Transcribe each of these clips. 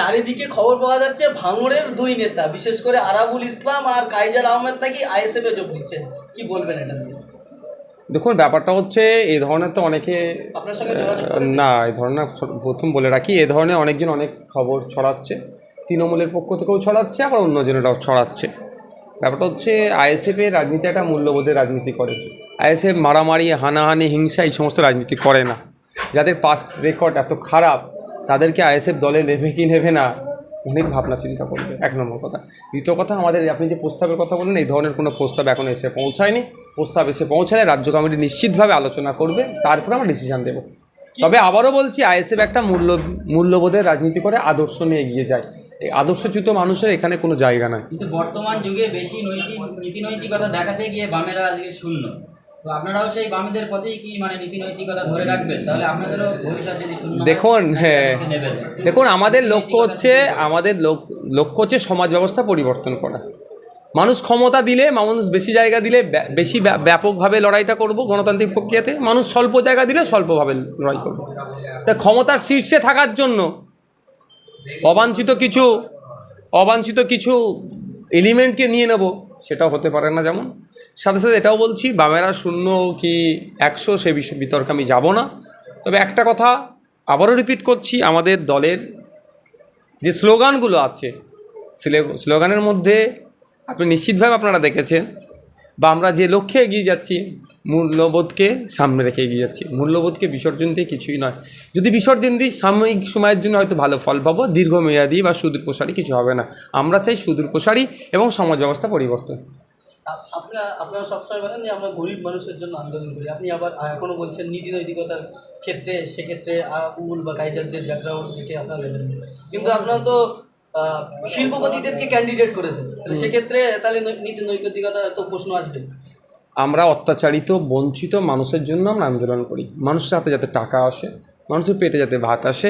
চারিদিকে খবর পাওয়া যাচ্ছে ভাঙড়ের দুই নেতা বিশেষ করে আরাবুল ইসলাম আর কাইজার আহমেদ নাকি আইএসএফ এ যোগ দিচ্ছেন। কি বলবেন এটা নিয়ে? দেখুন ব্যাপারটা হচ্ছে এই ধরনের তো অনেকে আপনার সঙ্গে না এই ধরনের প্রথম বলে রাখি এ ধরনের অনেকজন অনেক খবর ছড়াচ্ছে তৃণমূলের পক্ষ থেকেও ছড়াচ্ছে আবার অন্যজনেরাও ছড়াচ্ছে। ব্যাপারটা হচ্ছে আইএসএফের রাজনীতি একটা মূল্যবোধের রাজনীতি করে। আইএসএফ মারামারি হানাহানি হিংসা এই সমস্ত রাজনীতি করে না। যাদের পাস রেকর্ড এত খারাপ তাদেরকে আইএসএফ দলে নেবে কি নেবে না অনেক ভাবনা চিন্তা করবে। এক নম্বর কথা। দ্বিতীয় কথা আমাদের আপনি যে প্রস্তাবের কথা বললেন এই ধরনের কোনো প্রস্তাব এখন এসে পৌঁছায়নি। প্রস্তাব এসে পৌঁছালে রাজ্য কমিটি নিশ্চিতভাবে আলোচনা করবে তারপরে আমরা ডিসিশন দেবো। তবে আবারও বলছি আইএসএফ একটা মূল্য মূল্যবোধের রাজনীতি করে আদর্শ নিয়ে এগিয়ে যায়। এই আদর্শচ্যুত মানুষের এখানে কোনো জায়গা নাই। কিন্তু বর্তমান যুগে বেশি নৈতিক নীতি নৈতিকতা দেখাতে গিয়ে বামেরা আজকে শূন্য। তো আপনারাও সেই বামেদের পথেই কি মানে নীতি নৈতিকতা ধরে রাখবেন? তাহলে আপনাদেরও ভবিষ্যৎ যদি দেখুন হ্যাঁ। দেখুন আমাদের লক্ষ্য হচ্ছে আমাদের লোক- লক্ষ্য হচ্ছে সমাজ ব্যবস্থা পরিবর্তন করা। মানুষ ক্ষমতা দিলে মানুষ বেশি জায়গা দিলে বেশি ব্যা- ব্যাপকভাবে লড়াইটা করব গণতান্ত্রিক প্রক্রিয়াতে। মানুষ স্বল্প জায়গা দিলে স্বল্পভাবে লড়াই করব। তা ক্ষমতার শীর্ষে থাকার জন্য অবাঞ্ছিত কিছু অবাঞ্ছিত কিছু এলিমেন্টকে নিয়ে নেব। সেটাও হতে পারে না যেমন। সাথে সাথে এটাও বলছি, বামেরা শূন্য কি একশো, সে বিষয় বিতর্কে আমি যাব না। তবে একটা কথা আবারও রিপিট করছি, আমাদের দলের যে স্লোগানগুলো আছে স্লোগানের মধ্যে আপনি নিশ্চিতভাবে আপনারা দেখেছেন বা আমরা যে লক্ষ্যে এগিয়ে যাচ্ছি, মূল্যবোধকে সামনে রেখে এগিয়ে যাচ্ছি। মূল্যবোধকে বিসর্জন দিয়ে কিছুই নয়। যদি বিসর্জন দিই, সাময়িক সময়ের জন্য হয়তো ভালো ফল পাবো, দীর্ঘমেয়াদী বা সুদূর প্রসারী কিছু হবে না। আমরা চাই সুদূর প্রসারী এবং সমাজ ব্যবস্থা পরিবর্তন। আপনারা আপনারা সবসময় বলেন যে আমরা গরিব মানুষের জন্য আন্দোলন করি। আপনি আবার এখনও বলছেন নীতি নৈতিকতার ক্ষেত্রে, সেক্ষেত্রে আরাবুল বা কাইজারদের ব্যাকগ্রাউন্ড দেখে আপনারা কিন্তু আপনারা তো শিল্পপতিদেরকে ক্যান্ডিডেট করেছে। সেক্ষেত্রে তাহলে নীতি নৈতিকতার তো প্রশ্ন আসবে। আমরা অত্যাচারিত বঞ্চিত মানুষের জন্য আমরা আন্দোলন করি। মানুষের হাতে যাতে টাকা আসে মানুষের পেটে যাতে ভাত আসে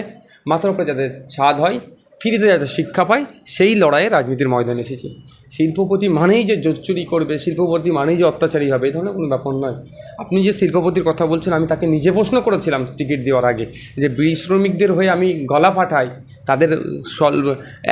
মাথার উপরে যাতে ছাদ হয় ফ্রিতে যাতে শিক্ষা পায়, সেই লড়াইয়ে রাজনীতির ময়দানে এসেছে। শিল্পপতি মানেই যে চুরি করবে, শিল্পপতি মানেই যে অত্যাচারী হবে এই ধরনের কোনো ব্যাপার নয়। আপনি যে শিল্পপতির কথা বলছেন, আমি তাকে নিজে প্রশ্ন করেছিলাম টিকিট দেওয়ার আগে যে বিড়ি শ্রমিকদের হয়ে আমি গলা পাঠাই তাদের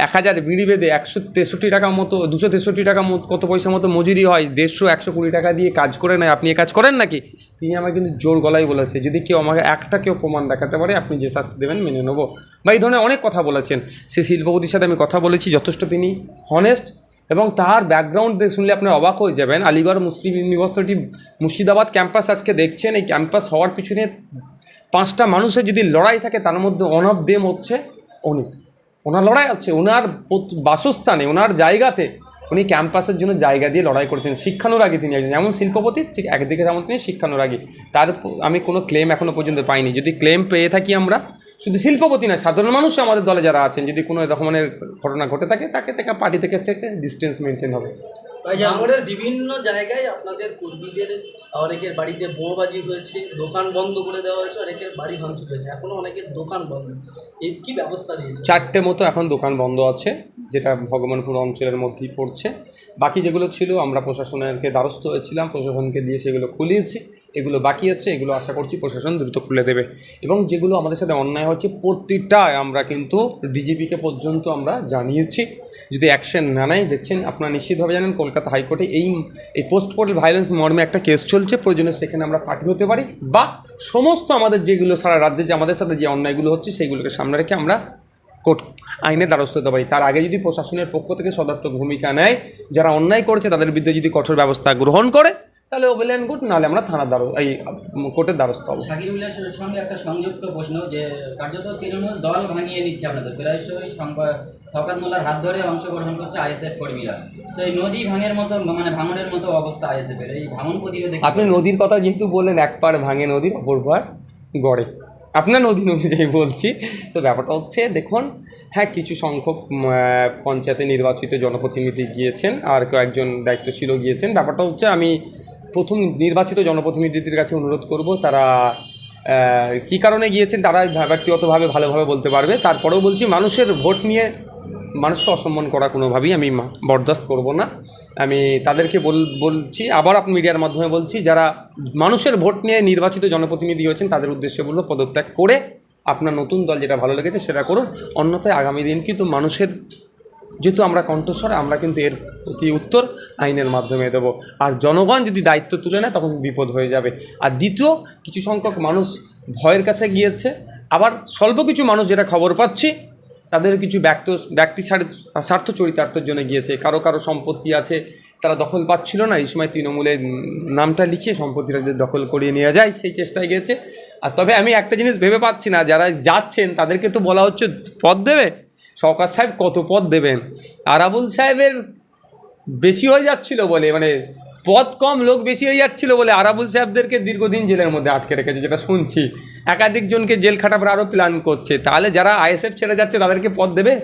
এক হাজার বিড়ি বেঁধে একশো তেষট্টি টাকা মতো, দুশো তেষট্টি টাকা কত পয়সা মতো মজুরি হয়, দেড়শো, একশো কুড়ি টাকা দিয়ে কাজ করে নেয়। আপনি এ কাজ করেন নাকি? তিনি আমাকে কিন্তু জোর গলায় বলেছে, যদি কেউ আমাকে একটা কেউ প্রমাণ দেখাতে পারে, আপনি যে শাস্তি দেবেন মেনে নেব। বা এই ধরনের অনেক কথা বলেছেন। সে শিল্পপতির সাথে আমি কথা বলেছি, যথেষ্ট তিনি হনেস্ট এবং তার ব্যাকগ্রাউন্ড শুনলে আপনার অবাক হয়ে যাবেন। Aligarh Muslim University Murshidabad campus আজকে দেখছেন, এই ক্যাম্পাস হওয়ার পিছনে পাঁচটা মানুষের যদি লড়াই থাকে, তার মধ্যে অন দেম হচ্ছে উনি ওনার লড়াই আছে, ওনার বাসস্থানে, ওনার জায়গাতে উনি ক্যাম্পাসের জন্য জায়গা দিয়ে লড়াই করেছেন। শিক্ষানুরাগী তিনি একজন। যেমন শিল্পপতি, ঠিক একদিকে যেমন তিনি শিক্ষানুরাগী। তার আমি কোনো ক্লেম এখনও পর্যন্ত পাইনি। যদি ক্লেম পেয়ে থাকি আমরা, শুধু শিল্পপতি না, সাধারণ মানুষ আমাদের দলে যারা আছেন, যদি কোনো রকমের ঘটনা ঘটে থাকে, তাকে থেকে পার্টি থেকে ডিস্টেন্স মেনটেন হবে। ভাঙড়ের বিভিন্ন জায়গায় আপনাদের কর্মীদের অনেকের বাড়িতে বোমাবাজি হয়েছে দোকান বন্ধ করে দেওয়া হয়েছে অনেকের বাড়ি ভাঙচুর হয়েছে এখনও অনেকের দোকান বন্ধ। এই কি ব্যবস্থা দিয়েছে চারটে মতো এখন দোকান বন্ধ আছে যেটা ভগবানপুর অঞ্চলের মধ্যেই পড়ছে। বাকি যেগুলো ছিল আমরা প্রশাসনেরকে দ্বারস্থ হয়েছিলাম প্রশাসনকে দিয়ে সেগুলো খুলিয়েছি। এগুলো বাকি আছে এগুলো আশা করছি প্রশাসন দ্রুত খুলে দেবে। এবং যেগুলো আমাদের সাথে অন্যায় হচ্ছে প্রতিটায় আমরা কিন্তু ডিজিপিকে পর্যন্ত আমরা জানিয়েছি। যদি অ্যাকশন না নেয়, দেখছেন আপনারা নিশ্চিতভাবে জানেন কলকাতা হাইকোর্টে এই এই পোস্ট পোর্টাল ভায়োলেন্স মর্মে একটা কেস চলছে, প্রয়োজনে সেখানে আমরা পার্টি হতে পারি বা সমস্ত আমাদের যেগুলো সারা রাজ্যে যে আমাদের সাথে যে অন্যায়গুলো হচ্ছে সেইগুলোকে সামনে রেখে আমরা কোর্ট আইনে দ্বারস্থ হতে পারি। তার আগে যদি প্রশাসনের পক্ষ থেকে সদার্থক ভূমিকা নেয়, যারা অন্যায় করেছে, তাদের বিরুদ্ধে যদি কঠোর ব্যবস্থা গ্রহণ করে তাহলে ওবেল অ্যান্ড গুড নাহলে আমরা থানার দ্বার এই কোর্টের দ্বারস্থ হব। শাকির উল্লাসের সঙ্গে একটা সংযুক্ত প্রশ্ন যে কার্যত তৃণমূল দল ভাঙিয়ে নিচ্ছে আপনাদের। প্রায়শই শওকাত মোল্লার হাত ধরে অংশগ্রহণ করছে আইএসএফ কর্মীরা। তো এই নদী ভাঙের মতো মানে ভাঙনের মতো অবস্থা আইএসএফ এর এই ভাঙন প্রতিরোধে আপনি নদীর কথা যেহেতু বললেন এক পার ভাঙে নদীর অপর পার গড়ে। আপনার নদী অনুযায়ী বলছি। তো ব্যাপারটা হচ্ছে দেখুন হ্যাঁ কিছু সংখ্যক পঞ্চায়েতে নির্বাচিত জনপ্রতিনিধি গিয়েছেন আর কয়েকজন দায়িত্বশীলও গিয়েছেন। ব্যাপারটা হচ্ছে আমি প্রথম নির্বাচিত জনপ্রতিনিধিদের কাছে অনুরোধ করব, তারা কী কারণে গিয়েছেন তারা ব্যক্তিগতভাবে ভালোভাবে বলতে পারবে। তারপরেও বলছি, মানুষের ভোট নিয়ে মানুষকে অসম্মান করা কোনোভাবেই আমি বরদাস্ত করব না। আমি তাদেরকে বল, বলছি, আবার আপনি মিডিয়ার মাধ্যমে বলছি, যারা মানুষের ভোট নিয়ে নির্বাচিত জনপ্রতিনিধি হয়েছেন, তাদের উদ্দেশ্যে বলব, পদত্যাগ করে আপনার নতুন দল যেটা ভালো লেগেছে সেটা করুন। অন্যথায় আগামী দিন কিন্তু মানুষের যেহেতু আমরা কণ্ঠস্বর, আমরা কিন্তু এর প্রতি উত্তর আইনের মাধ্যমে দেবো। আর জনগণ যদি দায়িত্ব তুলে নেয়, তখন বিপদ হয়ে যাবে। আর দ্বিতীয়, কিছু সংখ্যক মানুষ ভয়ের কাছে গিয়েছে। আবার স্বল্প কিছু মানুষ যেটা খবর পাচ্ছি, তাদের কিছু ব্যক্ত, ব্যক্তি স্বার্থ- চরিতার্থের জন্য গিয়েছে। কারও কারও সম্পত্তি আছে, তারা দখল পাচ্ছিল না। এই সময় তৃণমূলে নামটা লিখিয়ে সম্পত্তিটা যদি দখল করিয়ে নিয়ে যায়, সেই চেষ্টায় গিয়েছে। আর তবে আমি একটা জিনিস ভেবে পাচ্ছি না, যারা যাচ্ছেন, তাদেরকে তো বলা হচ্ছে পদ দেবে। সরকার সাহেব কত পদ দেবেন? আরাবুল সাহেবের বেশি হয়ে যাচ্ছিল বলে মানে পদ কম, লোক বেশি হয়ে যাচ্ছিল বলে আরাবুল সাহেবদেরকে দীর্ঘদিন জেলের মধ্যে আটকে রেখেছে, যেটা শুনছি। একাধিক জনকে জেল খাটাবার আরও প্ল্যান করছে। তাহলে যারা আইএসএফ ছেড়ে যাচ্ছে, তাদেরকে পদ দেবে?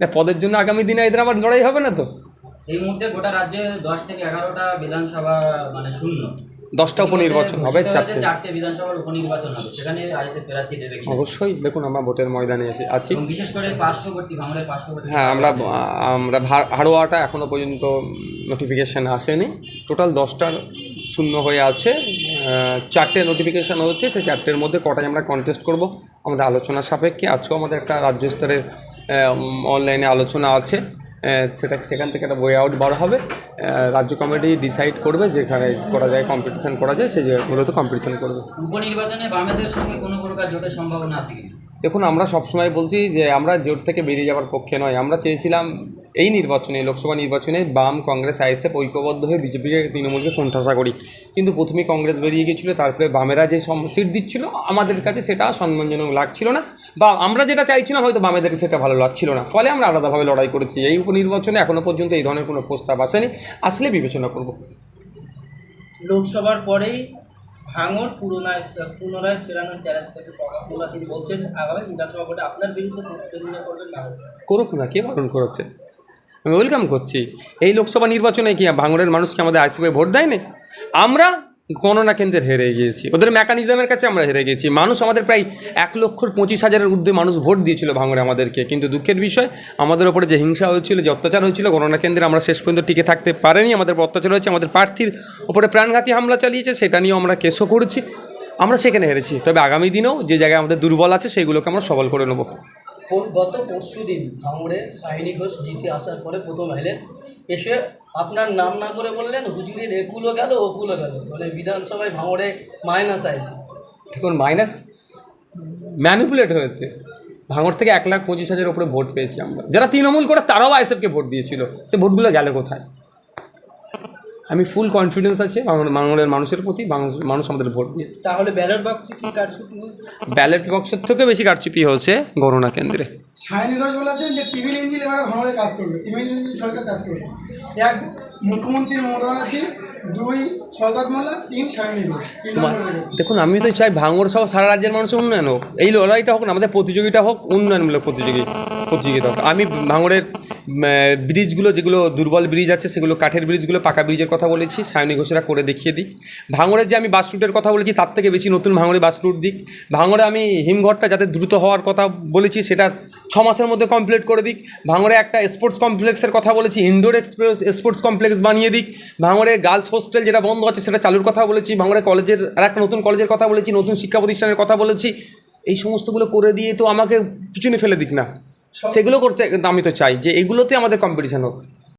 না, পদের জন্য আগামী দিনে এদের আবার লড়াই হবে না তো? এই মুহূর্তে গোটা রাজ্যে দশ থেকে এগারোটা বিধানসভা মানে শূন্য। দশটা উপনির্বাচন হবে চারটে। বিধানসভার উপনির্বাচন হবে। সেখানে প্রার্থী দেবে কি অবশ্যই দেখুন আমরা ভোটের ময়দানে এসে আছি। বিশেষ করে পার্শ্ববর্তী ভাঙড়ের পার্শ্ববর্তী হ্যাঁ আমরা আমরা হাড়োয়াটা এখনও পর্যন্ত নোটিফিকেশান আসেনি। টোটাল দশটার শূন্য হয়ে আছে। চারটে নোটিফিকেশান হচ্ছে সেই চারটের মধ্যে কটায় আমরা কন্টেস্ট করব? আমাদের আলোচনা সাপেক্ষে। আজকেও আমাদের একটা রাজ্য স্তরের অনলাইনে আলোচনা আছে। সেটা সেখান থেকে একটা বই আউট বার হবে। রাজ্য কমিটি ডিসাইড করবে যেখানে করা যায় কম্পিটিশন করা যায় সেই মূলত কম্পিটিশান করবে। উপনির্বাচনে বামেদের সঙ্গে কোনো প্রকার জোটের সম্ভাবনা আছে দেখুন, আমরা সবসময় বলছি যে আমরা জোট থেকে বেরিয়ে যাওয়ার পক্ষে নয়। আমরা চেয়েছিলাম এই নির্বাচনে, লোকসভা নির্বাচনে বাম কংগ্রেস, আইএসএফ ঐক্যবদ্ধ হয়ে বিজেপিকে তৃণমূলকে কোণঠাসা করি। কিন্তু প্রথমে কংগ্রেস বেরিয়ে গিয়েছিল, তারপরে বামেরা যে সিট দিচ্ছিল, আমাদের কাছে সেটা সম্মানজনক লাগছিল না। বা আমরা যেটা চাইছিলাম, হয়তো বামেদেরকে সেটা ভালো লাগছিল না। ফলে আমরা আলাদাভাবে লড়াই করেছি। এই উপনির্বাচনে এখনও পর্যন্ত এই ধরনের কোনো প্রস্তাব আসেনি। আসলে বিবেচনা করব। লোকসভার পরেই ভাঙর পুরোনায় পুনরায় ফেরানোর চ্যালেঞ্জ করেছে সকালবেলা তিনি বলছেন, আগামী বিধানসভা ভোটে আপনার বিরুদ্ধে প্রতিদ্বন্দ্বিতা করবেন না। করুক না, কে বারণ করেছে? আমি ওয়েলকাম করছি। এই লোকসভা নির্বাচনে কি ভাঙরের মানুষকে আমাদের আইসিপি ভোট দেয়নি? আমরা গণনা কেন্দ্রের হেরে গিয়েছি। ওদের মেকানিজমের কাছে আমরা হেরে গেছি মানুষ আমাদের প্রায় এক লক্ষর পঁচিশ হাজারের ঊর্ধ্বে মানুষ ভোট দিয়েছিল ভাঙড়ে আমাদেরকে। কিন্তু দুঃখের বিষয়, আমাদের ওপরে যে হিংসা হয়েছিল, যে অত্যাচার হয়েছিল গণনা কেন্দ্রে আমরা শেষ পর্যন্ত টিকে থাকতে পারিনি। আমাদের অত্যাচার হয়েছে, আমাদের প্রার্থীর ওপরে প্রাণঘাতী হামলা চালিয়েছে, সেটা নিয়েও আমরা কেসও করেছি। আমরা সেখানে হেরেছি। তবে আগামী দিনেও যে জায়গায় আমাদের দুর্বল আছে সেইগুলোকে আমরা সবল করে নেব। গত পরশু দিন ভাঙড়ে সাইনি ঘোষ জিতে আসার পরে প্রথম এলেন। এসে আপনার নাম না করে বললেন, হুজুরের একুলো গেল ওকুলো গেল। মানে বিধানসভায় ভাঙড়ে মাইনাস আইসি। দেখুন, মাইনাস ম্যানিপুলেট হয়েছে। ভাঙড় থেকে এক লাখ পঁচিশ হাজারের উপরে ভোট পেয়েছি আমরা। যারা তৃণমূল করে তারাও আইএসএফকে ভোট দিয়েছিল। সে ভোটগুলো গেল কোথায়? আমি ফুল কনফিডেন্স আছে বাংলার মানুষের প্রতি মানুষ আমাদের ভোট দিয়েছে। তাহলে ব্যালট বক্সে কি কারচুপি হয়েছে? ব্যালট বক্সের থেকে বেশি কারচুপি হয়েছে গণনা কেন্দ্রে। সায়নী ঘোষ বলেছেন যে টিভির ইঞ্জিন এবারে ভালো কাজ করবে টিভির ইঞ্জিন সরকার কাজ করবে। এক মুখ্যমন্ত্রী মমতা ব্যানার্জি দুই তিন সায়নী ঘোষ। দেখুন আমি তো চাই ভাঙড় সহ সারা রাজ্যের মানুষের উন্নয়ন হোক। এই লড়াইটা হোক না আমাদের প্রতিযোগিতা হোক উন্নয়নমূলক প্রতিযোগী প্রতিযোগিতা হোক। আমি ভাঙড়ের ব্রিজগুলো যেগুলো দুর্বল ব্রিজ আছে সেগুলো কাঠের ব্রিজগুলো পাকা ব্রিজের কথা বলেছি সায়নী ঘোষেরা করে দেখিয়ে দিক। ভাঙড়ের যে আমি বাস রুটের কথা বলেছি তার থেকে বেশি নতুন ভাঙড়ে বাস রুট দিক। ভাঙড়ে আমি হিমঘরটা যাতে দ্রুত হওয়ার কথা বলেছি সেটা ছ মাসের মধ্যে কমপ্লিট করে দিক। ভাঙড়ে একটা স্পোর্টস কমপ্লেক্সের কথা বলেছি ইনডোর স্পোর্টস কমপ্লেক্স বানিয়ে দিক। ভাঙড়ে গার্লস হোস্টেল যেটা বন্ধ আছে সেটা চালুর কথা বলেছি ভাঙড়ে কলেজের আর একটা নতুন কলেজের কথা বলেছি নতুন শিক্ষা প্রতিষ্ঠানের কথা বলেছি। এই সমস্তগুলো করে দিয়ে তো আমাকে পিছনে ফেলে দিক না। সেগুলো করতে আমি তো চাই যে এগুলোতে আমাদের কম্পিটিশান হোক।